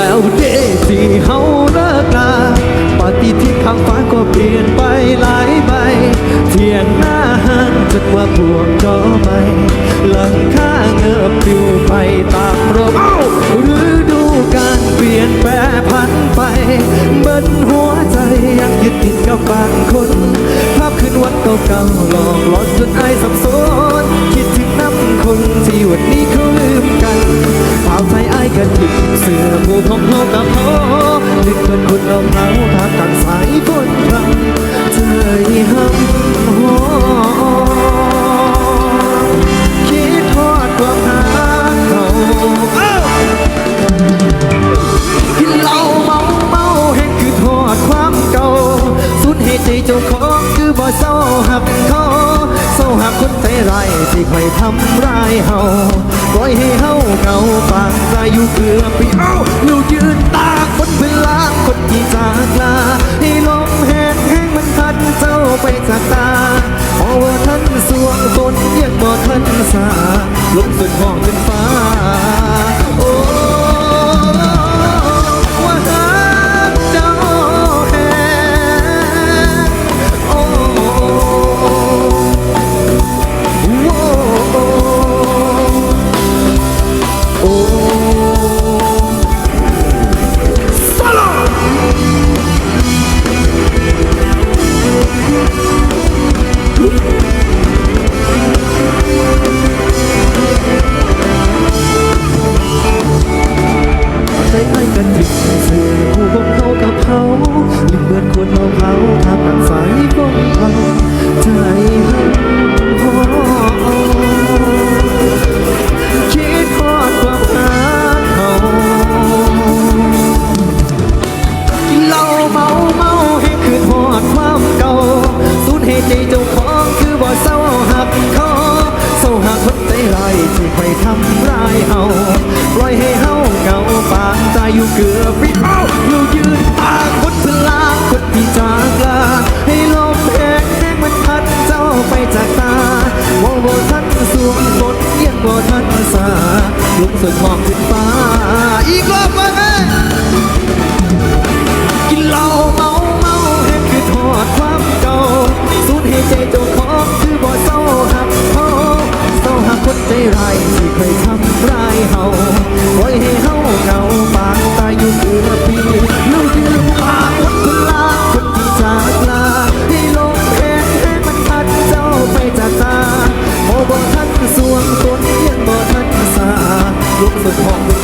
แล้วเดที่เฮาเลิกลาปฏิทินข้างฟ้าก็เปลี่ยนไปหลายใบ เทียนหน้าหันจนว่าพวกดอกไม่หลังข้าเงือบปิวไปตามลมอดูการเปลี่ยนแปรพันไปบนหัวใจยังยึดติดกับบางคน ภาพขึ้นวันเก่าๆหลอกหลอนจนไอสับสนคิด เราเขาทากลางสายฝนพรำเธอห้ำหอคิดทอดความหาเขาเอ้ากินเหล้าเมาเมาแห้งคือทอดความเก่าสุดเหตุใจเจ้าของคือบ่เศร้าหักเขาเศร้าหักคนใจร้ายที่คอยทำร้ายเฮาปล่อยให้เฮาเหงาปากใจอยู่เกือบปีเอ้าอยู่ยืนตาก ทั กันถึงเสือคู่ของเขากับเขาลืมเบือนควรเอาเขาทำกันสายฝนเขาใจหันพอคิดทอดความหาเขาเหล้าเมาเมาให้คืนหอดความเก่าสูญเหตุใจเจ้าของ เหงางตายอยู่เกือบปีเอาอยู่ยืนตากคนพลาคนที่จากลาให้ลมแห้งแห้งมันพัดเจ้าไปจากตามองบทันสวงฝนยังบ่ทันสาลุกสุดมองขึ้นฟ้าอีกรอบว่าไง for pop